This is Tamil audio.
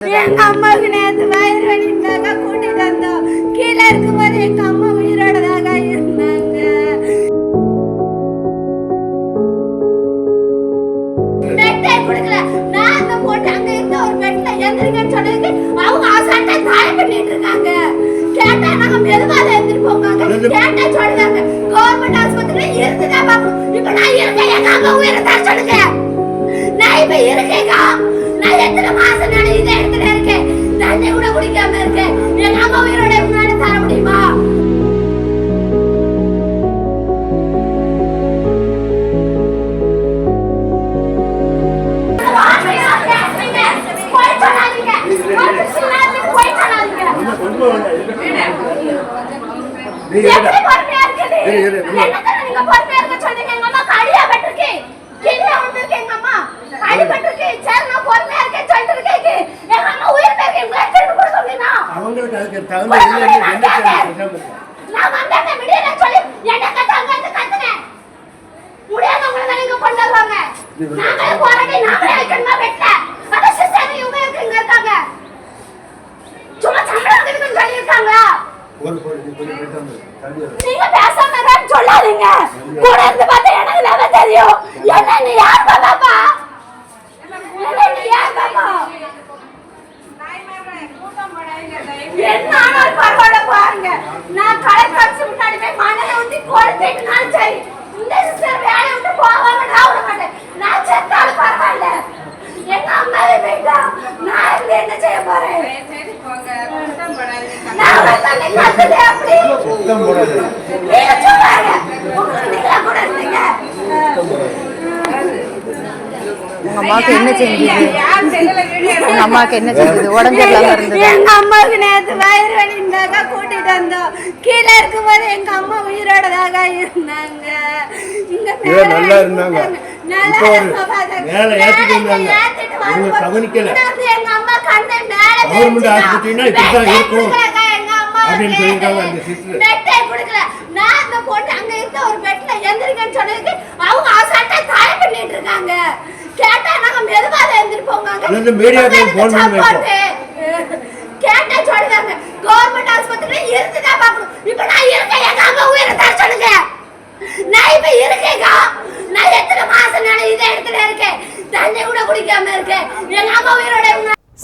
எங்க அம்மாவுக்கு நேத்து வயிறு வலிக்காக கூட்டிட்டு வந்தோம். கீழே இருக்கும்போது எங்க அம்மா உயிரோடதாக இருந்தாங்க. பெட்டே கொடுக்கல. நான் அங்க போட்டு அங்க இருந்த ஒரு பெட்ல எந்திரிக்கன்னு சொன்னதுக்கு அவங்க அசால்ட்டா தாய் பண்ணிட்டு இருக்காங்க. கேட்டா நாங்க மெதுவாக எந்திரிப்போங்க கேட்டா சொல்லுவாங்க கவர்மெண்ட் ஆஸ்பத்திரியில இருந்துதான் பார்க்கணும். இப்ப நான் இருக்கேன் எங்க அம்மா உயிரை தர சொல்லுங்க. நான் இப்ப இருக்கேங்க நான் எத்தனை மாசம் நான் அவங்களுக்கு அதுக்கு கொடுக்க தகுந்த முடியுமா? இல்லை என்ன கேட்டேன். செய்யணும் நான் வந்தேன் விடியல சொல்லி என்ன கத்த அங்க இருந்து கத்துனேன். முடியாதவங்களை தான் இங்க கொண்டு வருவாங்க. நாங்களே போராடி நாங்களே வைக்கணுமா வெட்ட? வர. நீங்க பேசாம இருன்னு சொல்லாதீங்க. கூட இருந்து பார்த்தா எனக்கு நல்லா தெரியும். என்ன நீ யார் பாப்பா? என்ன நீ யார் பாப்பா? என்ன ஆனாலும் பரவாயில்ல பாருங்க. நான் கலெக்டர் முன்னாடி போய் மணலை ஊத்தி கொளுத்திட்டுனாலும் சரி இந்த சிஸ்டர் வேலையை விட்டு போவாங்க நான் விட மாட்டேன். நான் செத்தாலும் பரவாயில்ல. எங்க அம்மாவே போயிட்டா. நான் என்ன செய்ய போறேன்? சுத்தம் போடாது. இருந்தீங்க உங்க அம்மாவுக்கு என்ன செஞ்சது உங்க அம்மாவுக்கு என்ன செஞ்சது உடம்பு இல்லாம இருந்தது எங்க அம்மாவுக்கு நேத்து வயிறு வலிக்காக கூட்டிட்டு வந்தோம் கீழே இருக்கும்போது எங்க அம்மா உயிரோடதாக இருந்தாங்க இங்க நல்லா இருந்தாங்க. இருந்தாங்க. மேல ஏத்திட்டு வரும்போது கவனிக்கல. உணர்ந்து எங்க அம்மா கண்ணை மேல கவர்மெண்ட்? ஆஸ்பத்திரினா இப்படித்தான் பெட்டே இருக்கும். அப்படின்னு. சொல்லியிருக்காங்க அந்த sister. பெட்டே கொடுக்கல நான் அங்க போட்டு அங்க இருந்த ஒரு பெட்ல எந்திரிக்கன்னு சொன்னதுக்கு அவங்க அசால்ட்டா தாய் பண்ணிட்டு இருக்காங்க கேட்டா நாங்க மெதுவாக எந்திரிப்போங்க அதாவது மீடியாவுக்கு phone பண்ணி. கேட்டா சொல்லுவாங்க கவர்மெண்ட் ஆஸ்பத்திரியில இருந்துதான் பார்க்கணும் இப்ப நான் இருக்கேன் எங்க அம்மா உயிரை தர சொல்லுங்க நான் இப்ப இருக்கேங்க நான் எத்தனை மாசம் நான் இதே இடத்துல இருக்கேன் தண்ணி கூட குடிக்காம இருக்கேன் எங்க அம்மா உயிரோட முன்னாடி